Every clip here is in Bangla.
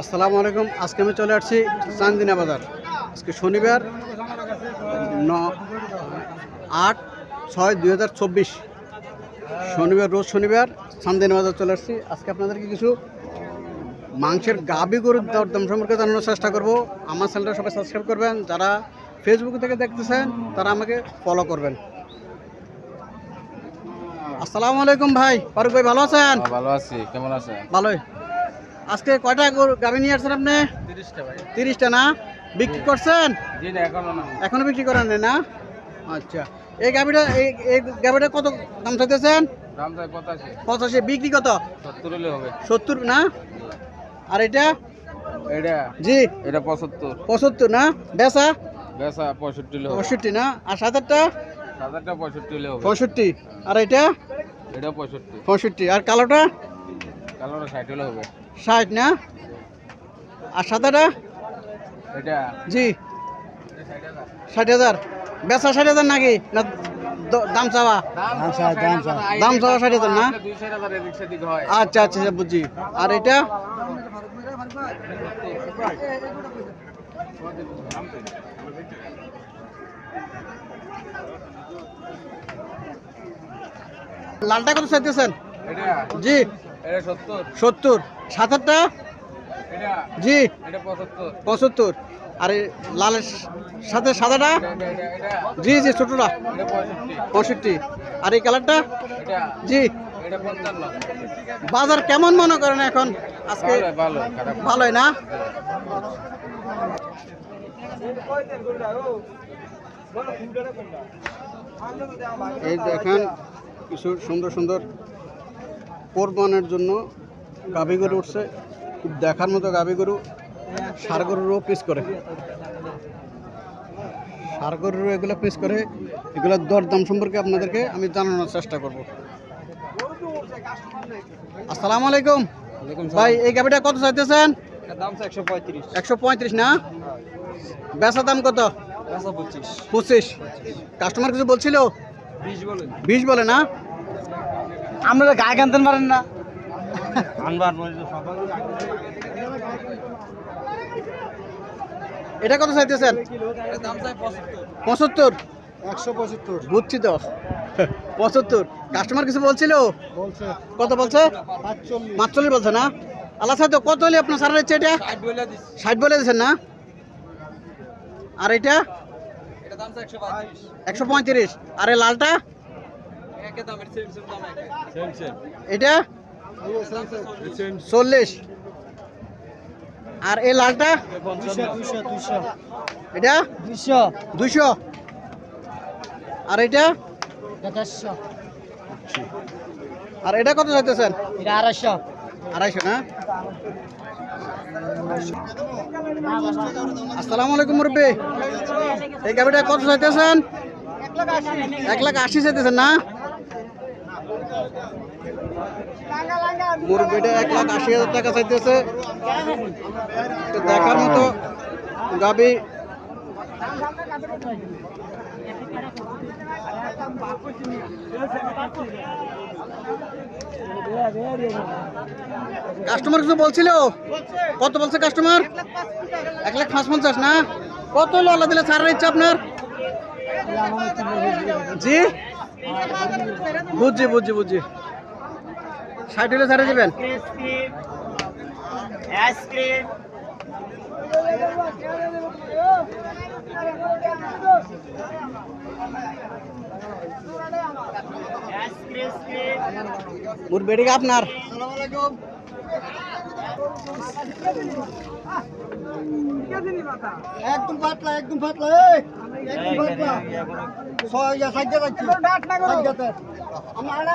আসসালামু আলাইকুম। আজকে আমি চলে আসছি চান্দিনা বাজার। আজকে শনিবার ন আট ছয় দুই হাজার চব্বিশ। শনিবার রোজ শনিবার চান্দিনা বাজার চলে আসছি। আজকে আপনাদেরকে কিছু মাংসের গাবি গরুর দরদাম সম্পর্কে জানানোর চেষ্টা করব। আমার চ্যানেলটা সবাই সাবস্ক্রাইব করবেন। যারা ফেসবুক থেকে দেখতেছেন তারা আমাকে ফলো করবেন। আসসালামু আলাইকুম ভাই। ফারুক ভাই ভালো আছেন? হ্যাঁ, ভালো আছি। কেমন আছেন? ভালোই। আজকে কয়টা গাভি নিয়ে আসছেন আপনি? তিরিশটা না? বিক্রি করছেন? এখনও বিক্রি করেন না? আচ্ছা। এই গাভিটা এই গাভিটা কত দাম চাইতেছেন? পঁচাশি। বিক্রি কত? সত্তর না? আর এটা? এটা? জি। এটা পঁচাত্তর। পঁচাত্তর না? বেসা বেসা পঁয়ষট্টি পঁয়ষট্টি না? আর সাতারটা? সাদারটা পঁয়ষট্টি পঁয়ষট্টি। আর এটা? এটা পঁয়ষট্টি। পঁয়ষট্টি। আর কালোটা? কালোটা ষাট হলে হবে। ষাট না? আর সাদাটা? এটা? জি। ষাট হাজার। বেচা ষাট হাজার নাকি? না দাম চাওয়া? দাম চাওয়া ষাট হাজার। না? দুই এদিক সেদিক হয় আচ্ছা আচ্ছা আচ্ছা, বুঝছি। আর এটা? লালটা কত চাইতেছেন? এটা? জি। সত্তর। সাতারটা? জি। পঁচাত্তর। আর এই লালের সাথে সাদাটা? জি জি ছোটটা। পঁয়ষট্টি। আর এই কালারটা? জি। বাজার কেমন মনে করেন এখন? আজকে। ভালোই না? এই দেখেন কিছু সুন্দর সুন্দর। কোরবানের জন্য গাভী গরু উঠছে। খুব দেখার মতো গাভী গরু সার গরুরও পিস করে। সার গরুরও এগুলো পিস করে। এগুলোর দরদাম সম্পর্কে আপনাদেরকে আমি জানানোর চেষ্টা করব। আসসালামু আলাইকুম। ভাই এই গাভিটা কত চাইতেছেন? একশো পঁয়ত্রিশ। না? বেচা দাম কত? পঁচিশ। কাস্টমার কিছু বলছিল? বিশ বলে না? আপনারা গায়ে আনতে পারেন না। এটা কত চাইতেছেন? দাম পঁচাত্তর। একশো পঁচাত্তর। বুঝছি তো। পঁচাত্তর। কাস্টমার কিছু বলছিল? কত বলছে? পাঁচচল্লিশ বলছে না? আল্লাহ সাহেব কত হলে আপনার সারা হচ্ছে এটা? ষাট বলে দিয়েছেন না? আর এটা? এটা দাম চাই একশো পঁয়ত্রিশ। আর এই লালটা? দামের সেম সেম দাম সেম সেম এটা? চল্লিশ। আর এই লালটা? এটা? দুইশো। আর এটা? দেড়শো আর এটা কত চাইতেছেন এটা আড়াইশো আড়াইশো না? আসসালামু আলাইকুম মুরব্বী। এই গাড়িটা কত চাইতেছেন এক লাখ আশি। চাইতেছেন না? মুরব্বীটা এক লাখ আশি হাজার টাকা চাইতেছে। দেখার মতো গাবি কাস্টমার কিছু বলছিল? কত বলছে কাস্টমার এক লাখ পাঁচ পঞ্চাশ না? কত হলো? দিলে ছাড়ার ইচ্ছা আপনার? জি? বুঝছি বুঝছি বুঝছি। ষাট হলে ছাড়ে দেবেন। আপনার? একদম পাতলা একদম পাতলা একদম পাতলা। ছয় সাজ্জা যাচ্ছে। সাজ্জাতে আমার আড়া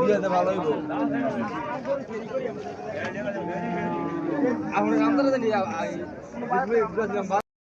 রে আমার আড়া কোনটা দাঁত ভালোই